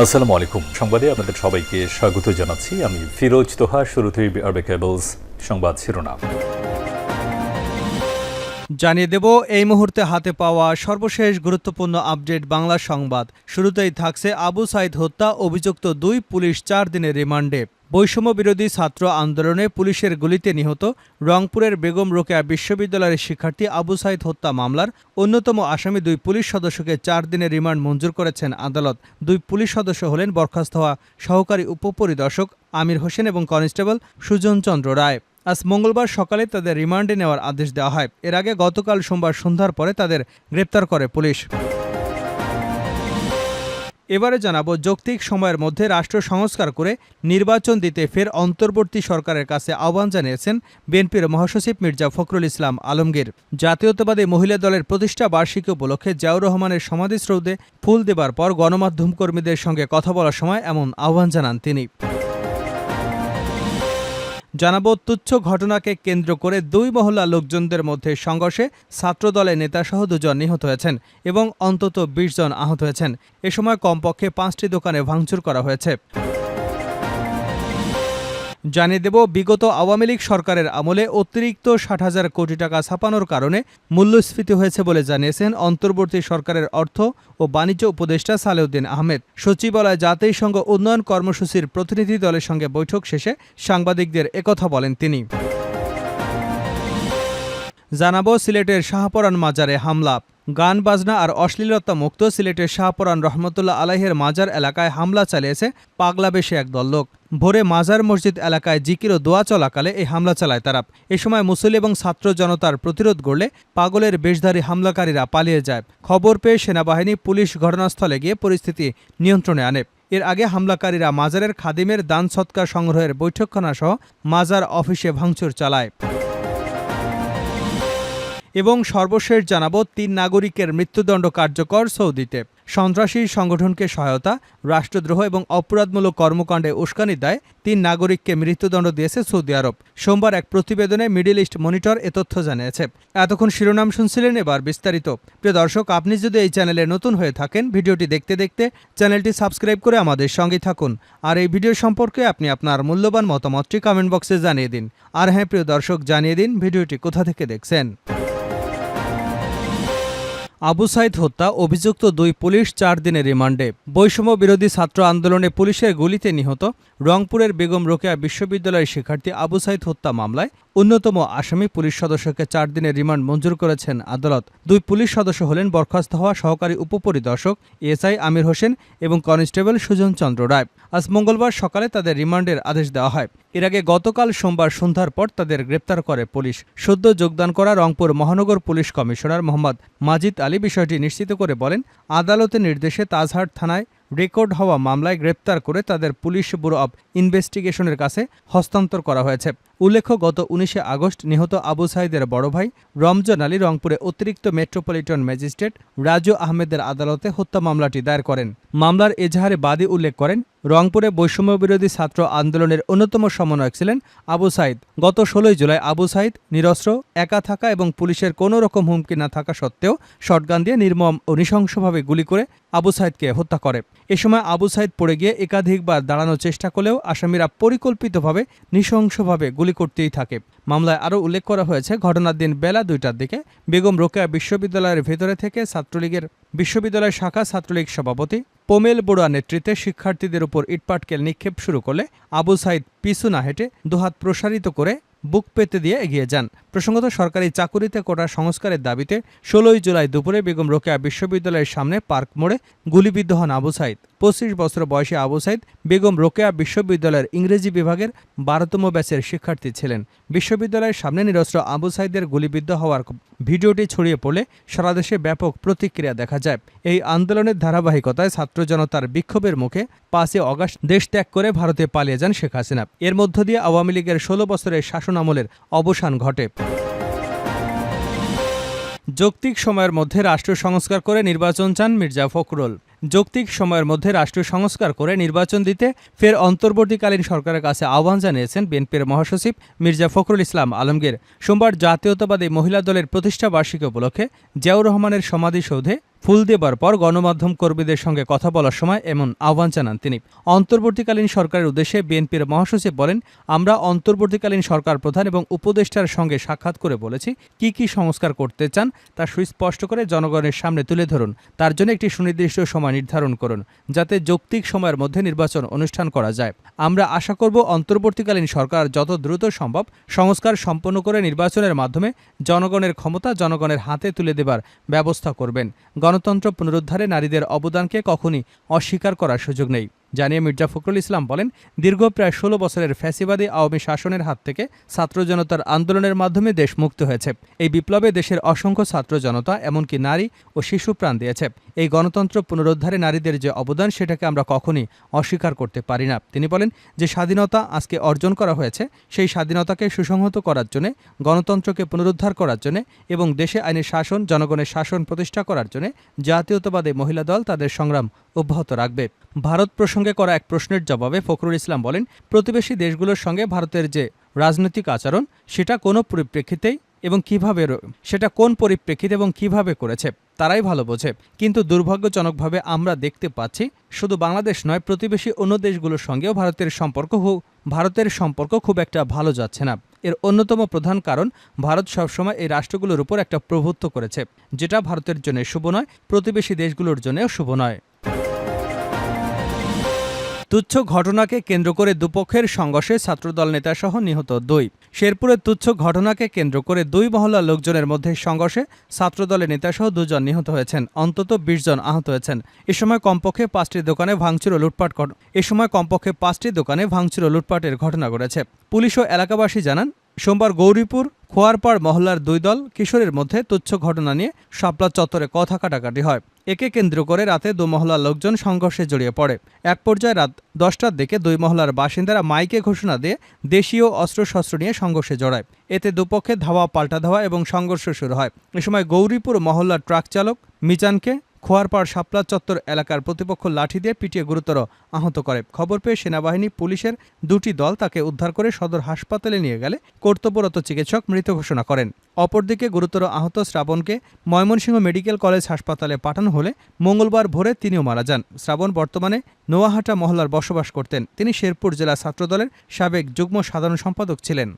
আসসালামু আলাইকুম। সংবাদে আপনাদের সবাইকে স্বাগত জানাচ্ছি। আমি ফিরোজ তোহা, শুরুতেই আরবে কেবলস সংবাদ শিরোনাম। জানিয়ে দেব, এই মুহূর্তে হাতে পাওয়া সর্বশেষ গুরুত্বপূর্ণ আপডেট বাংলা সংবাদ। শুরুতেই থাকছে আবু সাইদ হত্যা, অভিযুক্ত দুই পুলিশ চার দিনের রিমান্ডে। বৈষম্য বিরোধী ছাত্র আন্দোলনে পুলিশের গুলিতে নিহত রংপুরের বেগম রোকেয়া বিশ্ববিদ্যালয়ের শিক্ষার্থী আবু সাইদ হত্যা মামলার অন্যতম আসামি দুই পুলিশ সদস্যকে চার দিনের রিমান্ড মঞ্জুর করেছেন আদালত। দুই পুলিশ সদস্য হলেন বরখাস্ত হওয়া সহকারী উপপরিদর্শক আমির হোসেন এবং কনস্টেবল সুজন চন্দ্র রায়। আজ মঙ্গলবার সকালে তাদের রিমান্ডে নেওয়ার আদেশ দেওয়া হয়। এর আগে গতকাল সোমবার সন্ধ্যার পরে তাদের গ্রেপ্তার করে পুলিশ। এবারে জানাব যৌক্তিক সময়ের মধ্যে রাষ্ট্র সংস্কার করে নির্বাচন দিতে ফের অন্তর্বর্তী সরকারের কাছে আহ্বান জানিয়েছেন বিএনপির মহাসচিব মির্জা ফখরুল ইসলাম আলমগীর। জাতীয়তাবাদী মহিলা দলের প্রতিষ্ঠা বার্ষিকী উপলক্ষে জিয়াউর রহমানের সমাধিস্রোতে ফুল দেবার পর গণমাধ্যম কর্মীদের সঙ্গে কথা বলার সময় এমন আহ্বান জানান তিনি। জানাব, তুচ্ছ ঘটনাকে কেন্দ্র করে দুই মহল্লা লোকজনদের মধ্যে সংঘর্ষে ছাত্রদলের নেতাসহ দুজন নিহত হয়েছেন এবং অন্তত বিশ জন আহত হয়েছেন। এ সময় কমপক্ষে পাঁচটি দোকানে ভাঙচুর করা হয়েছে। জানিয়ে দেব, বিগত আওয়ামী লীগ সরকারের আমলে অতিরিক্ত ষাট হাজার কোটি টাকা ছাপানোর কারণে মূল্যস্ফীতি হয়েছে বলে জানিয়েছেন অন্তর্বর্তী সরকারের অর্থ ও বাণিজ্য উপদেষ্টা সালেউদ্দিন আহমেদ। সচিবালয় জাতিসংঘ উন্নয়ন কর্মসূচির প্রতিনিধি দলের সঙ্গে বৈঠক শেষে সাংবাদিকদের একথা বলেন তিনি। জানাব, সিলেটের শাহপরান মাজারে হামলা। গান, বাজনা আর অশ্লীলতা মুক্ত সিলেটের শাহপরান রহমতুল্লাহ আলাহের মাজার এলাকায় হামলা চালিয়েছে পাগলা বেশে একদল লোক ভোরে মাজার মসজিদ এলাকায় জিকির ও দোয়া চলাকালে এই হামলা চালায় তারা। এ সময় মুসলিম এবং ছাত্র জনতার প্রতিরোধ গড়লে পাগলের বেশধারী হামলাকারীরা পালিয়ে যায়। খবর পেয়ে সেনাবাহিনী পুলিশ ঘটনাস্থলে গিয়ে পরিস্থিতি নিয়ন্ত্রণে আনে। এর আগে হামলাকারীরা মাজারের খাদিমের দান সৎকার সংগ্রহের বৈঠকখানা সহ মাজার অফিসে ভাঙচুর চালায়। এবং সর্বশেষ জানাব তিন নাগরিকের মৃত্যুদণ্ড কার্যকর সৌদিতে। সন্ত্রাসী সংগঠনকে সহায়তা, রাষ্ট্রদ্রোহ এবং অপরাধমূলক কর্মকাণ্ডে উস্কানি দেয় তিন নাগরিককে মৃত্যুদণ্ড দিয়েছে সৌদি আরব। সোমবার এক প্রতিবেদনে মিডিল ইস্ট মনিটর এ তথ্য জানিয়েছে। এতক্ষণ শিরোনাম শুনছিলেন এবার বিস্তারিত। প্রিয় দর্শক, আপনি যদি এই চ্যানেলে নতুন হয়ে থাকেন, ভিডিওটি দেখতে দেখতে চ্যানেলটি সাবস্ক্রাইব করে আমাদের সঙ্গে থাকুন। আর এই ভিডিও সম্পর্কে আপনি আপনার মূল্যবান মতামতটি কমেন্ট বক্সে জানিয়ে দিন। আর হ্যাঁ প্রিয় দর্শক, জানিয়ে দিন ভিডিওটি কোথা থেকে দেখছেন। আবু সাইদ হত্যা অভিযুক্ত দুই পুলিশ চার দিনের রিমান্ডে। বৈষম্য বিরোধী ছাত্র আন্দোলনে পুলিশের গুলিতে নিহত রংপুরের বেগম রোকেয়া বিশ্ববিদ্যালয়ের শিক্ষার্থী আবু সাইদ হত্যা মামলায় অন্যতম আসামি পুলিশ সদস্যকে চার দিনের রিমান্ড মঞ্জুর করেছেন আদালত। দুই পুলিশ সদস্য হলেন বরখাস্ত হওয়া সহকারী উপপরিদর্শক এসআই আমির হোসেন এবং কনস্টেবল সুজন চন্দ্র রায়। আজ মঙ্গলবার সকালে তাদের রিমান্ডের আদেশ দেওয়া হয়। এর আগে গতকাল সোমবার সন্ধ্যার পর তাদের গ্রেপ্তার করে পুলিশ। সদ্য যোগদান করা রংপুর মহানগর পুলিশ কমিশনার মোহাম্মদ মাজিদ আলী বিষয়টি নিশ্চিত করে বলেন, আদালতের নির্দেশে তাজহাট থানায় রেকর্ড হওয়া মামলায় গ্রেপ্তার করে তাদের পুলিশ ব্যুরো অব ইনভেস্টিগেশনের কাছে হস্তান্তর করা হয়েছে। উল্লেখ্য, গত উনিশে আগস্ট নিহত আবু সাইদের বড় ভাই রমজান আলী রংপুরে অতিরিক্ত মেট্রোপলিটন ম্যাজিস্ট্রেট রাজু আহমেদের আদালতে হত্যা মামলাটি দায়ের করেন। মামলার এজাহারে বাদী উল্লেখ করেন, রংপুরে বৈষম্য বিরোধী ছাত্র আন্দোলনের অন্যতম সমন্বয়ক ছিলেন আবু সাইদ। গত ষোলোই জুলাই আবু সাইদ নিরস্ত্র, একা থাকা এবং পুলিশের কোনো রকম হুমকি না থাকা সত্ত্বেও শটগান দিয়ে নির্মম ও নৃশংসভাবে গুলি করে আবু সাইদকে হত্যা করে। এ সময় আবু সাইদ পড়ে গিয়ে একাধিকবার দাঁড়ানোর চেষ্টা করলেও আসামিরা পরিকল্পিতভাবে নৃশংসভাবে গুলি করতেই থাকে। মামলায় আরও উল্লেখ করা হয়েছে, ঘটনার দিন বেলা দুইটার দিকে বেগম রোকেয়া বিশ্ববিদ্যালয়ের ভেতরে থেকে ছাত্রলীগের বিশ্ববিদ্যালয় শাখা ছাত্রলীগ সভাপতি পোমেল বড়ুয়া নেতৃত্বে শিক্ষার্থীদের উপর ইটপাটকেল নিক্ষেপ শুরু করলে আবু সাইদ পিছু না হেঁটে দুহাত প্রসারিত করে বুক পেতে দিয়ে এগিয়ে যান। প্রসঙ্গত, সরকারি চাকুরিতে কোটা সংস্কারের দাবিতে ষোলোই জুলাই দুপুরে বেগম রোকেয়া বিশ্ববিদ্যালয়ের সামনে পার্ক মোড়ে গুলিবিদ্ধ হন আবু সাইদ। পঁচিশ বছর বয়সী আবু সাইদ বেগম রোকেয়া বিশ্ববিদ্যালয়ের ইংরেজি বিভাগের বারোতম ব্যাচের শিক্ষার্থী ছিলেন। বিশ্ববিদ্যালয়ের সামনে নিরস্ত্র আবু সাইদের গুলিবিদ্ধ হওয়ার ভিডিওটি ছড়িয়ে পড়লে সারা দেশে ব্যাপক প্রতিক্রিয়া দেখা যায়। এই আন্দোলনের ধারাবাহিকতায় ছাত্র জনতার বিক্ষোভের মুখে পাঁচই অগাস্ট দেশ ত্যাগ করে ভারতে পালিয়ে যান শেখ হাসিনা। এর মধ্য দিয়ে আওয়ামী লীগের ষোলো বছরের শাসন আমলের অবসান ঘটে। যৌক্তিক সময়ের মধ্যে রাষ্ট্র সংস্কার করে নির্বাচন চান মির্জা ফখরুল। যৌক্তিক সময়ের মধ্যে রাষ্ট্রীয় সংস্কার করে নির্বাচন দিতে ফের অন্তর্বর্তীকালীন সরকারের কাছে আহ্বান জানিয়েছেন বিএনপির মহাসচিব মির্জা ফখরুল ইসলাম আলমগীর। সোমবার জাতীয়তাবাদী মহিলা দলের প্রতিষ্ঠা বার্ষিকী উপলক্ষে জিয়াউর রহমানের সমাধিসৌধে ফুল দেবার পর গণমাধ্যম কর্মীদের সঙ্গে কথা বলার সময় এমন আহ্বান জানান তিনি। অন্তর্বর্তীকালীন সরকারের উদ্দেশ্যে বিএনপির মহাসচিব বলেন, আমরা অন্তর্বর্তীকালীন সরকার প্রধান এবং উপদেষ্টার সঙ্গে সাক্ষাৎ করে বলেছি কি কি সংস্কার করতে চান তা সুস্পষ্ট করে জনগণের সামনে তুলে ধরুন। তার জন্য একটি সুনির্দিষ্ট সময় নির্ধারণ করুন, যাতে যৌক্তিক সময়ের মধ্যে নির্বাচন অনুষ্ঠান করা যায়। আমরা আশা করব অন্তর্বর্তীকালীন সরকার যত দ্রুত সম্ভব সংস্কার সম্পন্ন করে নির্বাচনের মাধ্যমে জনগণের ক্ষমতা জনগণের হাতে তুলে দেবার ব্যবস্থা করবেন। গণতন্ত্র পুনরুদ্ধারে নারীদের অবদানকে কখনই অস্বীকার করার সুযোগ নেই। জানিয়ে মির্জা ফখরুল ইসলাম বলেন, দীর্ঘ প্রায় ষোলো বছরের ফ্যাসিবাদী আওয়ামী শাসনের হাত থেকে ছাত্র জনতার আন্দোলনের মাধ্যমে দেশ মুক্ত হয়েছে। এই বিপ্লবে দেশের অসংখ্য ছাত্র জনতা, এমনকি নারী ও শিশু প্রাণ দিয়েছে। এই গণতন্ত্র পুনরুদ্ধারে নারীদের যে অবদান, সেটাকে আমরা কখনই অস্বীকার করতে পারি না। তিনি বলেন যে, স্বাধীনতা আজকে অর্জন করা হয়েছে, সেই স্বাধীনতাকে সুসংহত করার জন্য, গণতন্ত্রকে পুনরুদ্ধার করার জন্য এবং দেশে আইনের শাসন, জনগণের শাসন প্রতিষ্ঠা করার জন্য জাতীয়তাবাদী মহিলা দল তাদের সংগ্রাম অব্যাহত রাখবে। ভারত প্রসঙ্গে করা এক প্রশ্নের জবাবে ফখরুল ইসলাম বলেন, প্রতিবেশী দেশগুলোর সঙ্গে ভারতের যে রাজনৈতিক আচরণ, সেটা কোনো পরিপ্রেক্ষিতেই এবং কীভাবে সেটা কোন পরিপ্রেক্ষিতে এবং কীভাবে করেছে, তারাই ভালো বোঝে। কিন্তু দুর্ভাগ্যজনকভাবে আমরা দেখতে পাচ্ছি, শুধু বাংলাদেশ নয়, প্রতিবেশী অন্য দেশগুলোর সঙ্গেও ভারতের সম্পর্ক ভারতের সম্পর্ক খুব একটা ভালো যাচ্ছে না। এর অন্যতম প্রধান কারণ, ভারত সবসময় এই রাষ্ট্রগুলোর উপর একটা প্রভুত্ব করেছে, যেটা ভারতের জন্য শুভ নয়, প্রতিবেশী দেশগুলোর জন্যও শুভ নয়। তুচ্ছ ঘটনাকে কেন্দ্র করে দুপক্ষের সংঘর্ষে ছাত্রদল নেতাসহ নিহত দুই। শেরপুরে তুচ্ছ ঘটনাকে কেন্দ্র করে দুই মহল্লার লোকজনের মধ্যে সংঘর্ষে ছাত্রদলের নেতাসহ দুজন নিহত হয়েছেন। অন্তত বিশ জন আহত হয়েছেন। এ সময় কমপক্ষে পাঁচটি দোকানে ভাঙচুর ও লুটপাট এ সময় কমপক্ষে পাঁচটি দোকানে ভাঙচুর ও লুটপাটের ঘটনা ঘটেছে। পুলিশ ও এলাকাবাসী জানান, সোমবার গৌরীপুর খোয়ারপাড় মহল্লার দুই দল কিশোরের মধ্যে তুচ্ছ ঘটনা নিয়ে শাপলা চত্বরে কথা কাটাকাটি হয়। একে কেন্দ্র করে রাতে দু মহল্লার লোকজন সংঘর্ষে জড়িয়ে পড়ে। এক পর্যায়ে রাত দশটার দিকে দুই মহল্লার বাসিন্দারা মাইকে ঘোষণা দিয়ে দেশীয় অস্ত্রশস্ত্র নিয়ে সংঘর্ষে জড়ায়। এতে দুপক্ষে ধাওয়া, পাল্টা ধাওয়া এবং সংঘর্ষ শুরু হয়। এ সময় গৌরীপুর মহল্লার ট্রাক চালক মিজানকে খোয়ারপাড় শাপলা চত্বর এলাকার প্রতিপক্ষ লাঠি দিয়ে পিটিয়ে গুরুতর আহত করে। খবর পেয়ে সেনাবাহিনী, পুলিশের দুটি দল তাকে উদ্ধার করে সদর হাসপাতালে নিয়ে গেলে কর্তব্যরত চিকিৎসক মৃত ঘোষণা করেন। অপরদিকে গুরুতর আহত শ্রাবণকে ময়মনসিংহ মেডিকেল কলেজ হাসপাতালে পাঠানো হলে মঙ্গলবার ভোরে তিনিও মারা যান। শ্রাবণ বর্তমানে নোয়াহাটা মহল্লার বসবাস করতেন। তিনি শেরপুর জেলা ছাত্রদলের সাবেক যুগ্ম সাধারণ সম্পাদক ছিলেন।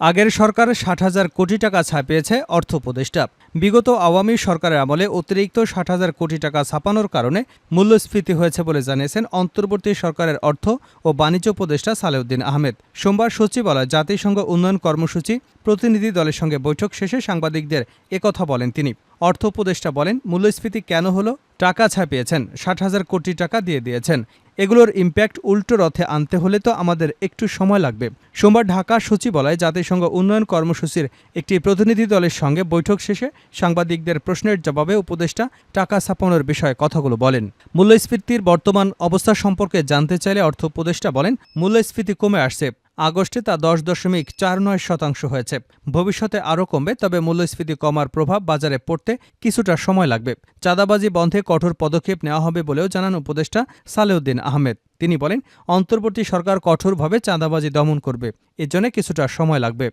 আগের সরকার ষাট হাজার কোটি টাকা ছাপিয়েছে অর্থ উপদেষ্টা। বিগত আওয়ামী সরকারের আমলে অতিরিক্ত ষাট হাজার কোটি টাকা ছাপানোর কারণে মূল্যস্ফীতি হয়েছে বলে জানিয়েছেন অন্তর্বর্তী সরকারের অর্থ ও বাণিজ্য উপদেষ্টা সালেউদ্দিন আহমেদ। সোমবার সচিবালয় জাতিসংঘ উন্নয়ন কর্মসূচি প্রতিনিধি দলের সঙ্গে বৈঠক শেষে সাংবাদিকদের একথা বলেন তিনি। অর্থ উপদেষ্টা বলেন, মূল্যস্ফীতি কেন হলো? টাকা ছাপিয়েছেন, ষাট হাজার কোটি টাকা দিয়ে দিয়েছেন। এগুলোর ইম্প্যাক্ট উল্টো রথে আনতে হলে তো আমাদের একটু সময় লাগবে। সোমবার ঢাকা সচিবালয়ে জাতিসংঘ উন্নয়ন কর্মসূচির একটি প্রতিনিধি দলের সঙ্গে বৈঠক শেষে সাংবাদিকদের প্রশ্নের জবাবে উপদেষ্টা টাকা ছাপানোর বিষয়ে কথাগুলো বলেন। মূল্যস্ফীতির বর্তমান অবস্থা সম্পর্কে জানতে চাইলে অর্থ উপদেষ্টা বলেন, মূল্যস্ফীতি কমে আসছে। আগস্টে তা দশ দশমিক চার নয় শতাংশ হয়েছে। ভবিষ্যতে আরও কমবে, তবে মূল্যস্ফীতি কমার প্রভাব বাজারে পড়তে কিছুটা সময় লাগবে। চাঁদাবাজি বন্ধে কঠোর পদক্ষেপ নেওয়া হবে বলেও জানান উপদেষ্টা সালেউদ্দিন আহমেদ। তিনি বলেন, অন্তর্বর্তী সরকার কঠোরভাবে চাঁদাবাজি দমন করবে এজন্য কিছুটা সময় লাগবে।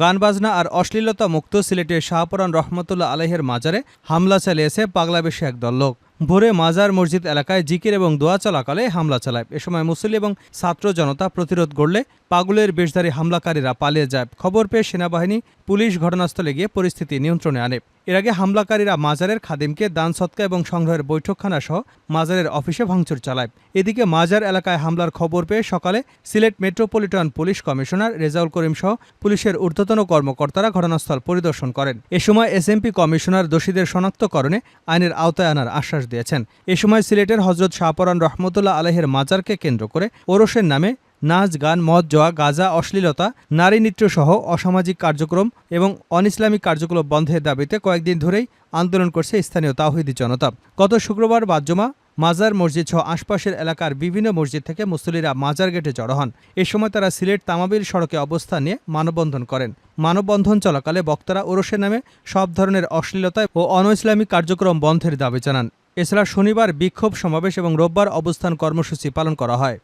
গান বাজনা আর অশ্লীলতা মুক্ত সিলেটের শাহপুরান রহমতুল্লাহ আলহের মাজারে হামলা চালিয়েছে পাগলাবেশে একদল লোক। ভোরে মাজার মসজিদ এলাকায় জিকির এবং দোয়া চলাকালে হামলা চালায়। এ সময় মুসল্লি এবং ছাত্র জনতা প্রতিরোধ গড়লে পাগুলের বেশধারী হামলাকারীরা পালিয়ে যায়। খবর পেয়ে সেনাবাহিনী পুলিশ ঘটনাস্থলে গিয়ে পরিস্থিতি নিয়ন্ত্রণে আনে। এর আগে হামলাকারীরা মাজারের খাদিমকে দান সৎকা এবং সংগ্রহের বৈঠকখানা সহ মাজারের অফিসে ভাঙচুর চালায়। এদিকে মাজার এলাকায় হামলার খবর পেয়ে সকালে Sylhet metropolitan police commissioner Rezaul Karim সহ পুলিশের ঊর্ধ্বতন কর্মকর্তারা ঘটনাস্থল পরিদর্শন করেন। এ সময় এসএমপি কমিশনার দোষীদের শনাক্তকরণে আইনের আওতায় আনার আশ্বাস দিয়েছেন। এ সময় সিলেটের হজরত শাহপরান রহমতুল্লাহ আলহের মাজারকে কেন্দ্র করে ওরসের নামে নাচ, গান, মদ, জোয়া, গাজা, অশ্লীলতা, নারী নৃত্যসহ অসামাজিক কার্যক্রম এবং অনইসলামিক কার্যক্রম বন্ধের দাবিতে কয়েকদিন ধরেই আন্দোলন করছে স্থানীয় তাহিদি জনতা। গত শুক্রবার বাদজমা মাজার মসজিদ সহ আশপাশের এলাকার বিভিন্ন মসজিদ থেকে মুসলিরা মাজার গেটে জড়ো হন। এ সময় তারা সিলেট তামাবিল সড়কে অবস্থান নিয়ে মানববন্ধন করেন। মানববন্ধন চলাকালে বক্তারা ওরসের নামে সব ধরনের অশ্লীলতা ও অন ইসলামিক কার্যক্রম বন্ধের দাবি জানান। এছাড়া শনিবার বিক্ষোভ সমাবেশ এবং রোববার অবস্থান কর্মসূচি পালন করা হয়।